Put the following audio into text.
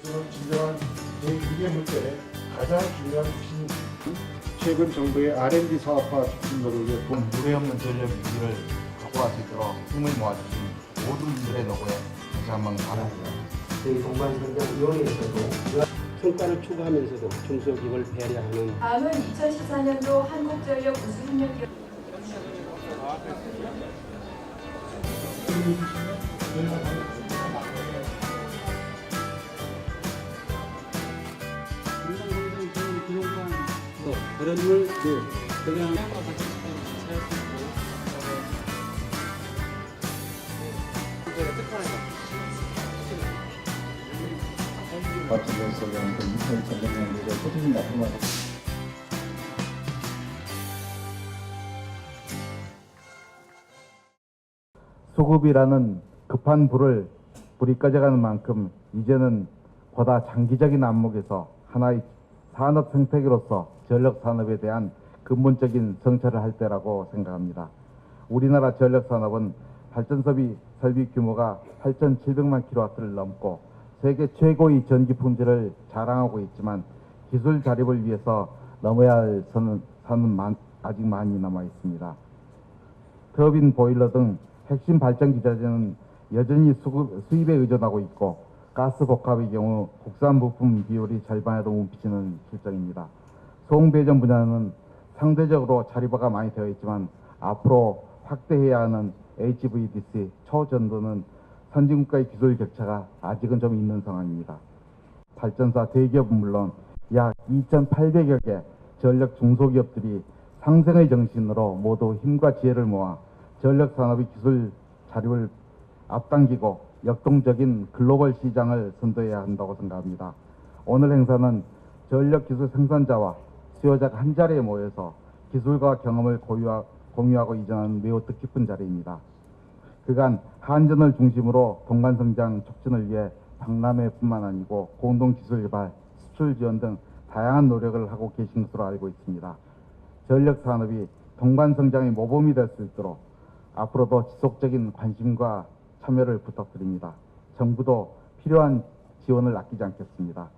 위해서는 진정한 제2의 문제 가장 중요한 신 최근 정부의 R&D 사업화 촉진 노력에 본 무례 없는 전력 위기를 확보할 수 있도록 힘을 모아주신 모든 분들의 노고에 다시 한번 감사합니다. 저희 동반성장위원회에서도 성과를 추구하면서도 중소기업을 배려하는 다음은 2014년도 한국전력 우수협력기업. 또 그런 걸 네, 그냥 그 2000년도에 소득이 나쁜 것 같아요. 수급이라는 급한 불을 불이 꺼져가는 만큼 이제는 보다 장기적인 안목에서 하나의 산업 생태계로서 전력 산업에 대한 근본적인 정찰을 할 때라고 생각합니다. 우리나라 전력 산업은 발전소비 설비 규모가 8,700만 킬로와트를 넘고 세계 최고의 전기 품질을 자랑하고 있지만 기술 자립을 위해서 넘어야 할 선은, 선은 많- 아직 많이 남아 있습니다. 터빈 보일러 등 핵심 발전 기자재는 여전히 수급, 수입에 의존하고 있고 가스 복합의 경우 국산 부품 비율이 절반에도 못 미치는 실정입니다. 소홍배전 분야는 상대적으로 자리바가 많이 되어 있지만 앞으로 확대해야 하는 HVDC 초전도는 선진국가의 기술 격차가 아직은 좀 있는 상황입니다. 발전사 대기업은 물론 약 2,800여 개 전력 중소기업들이 상생의 정신으로 모두 힘과 지혜를 모아 전력 산업의 기술 자립을 앞당기고 역동적인 글로벌 시장을 선도해야 한다고 생각합니다. 오늘 행사는 전력 기술 생산자와 수요자가 한 자리에 모여서 기술과 경험을 고유하, 공유하고 이전하는 매우 뜻깊은 자리입니다. 그간 한전을 중심으로 동반 성장 촉진을 위해 박람회뿐만 아니고 공동 기술 개발, 수출 지원 등 다양한 노력을 하고 계신 것으로 알고 있습니다. 전력 산업이 동반 성장의 모범이 될 수 있도록 앞으로도 지속적인 관심과 참여를 부탁드립니다. 정부도 필요한 지원을 아끼지 않겠습니다.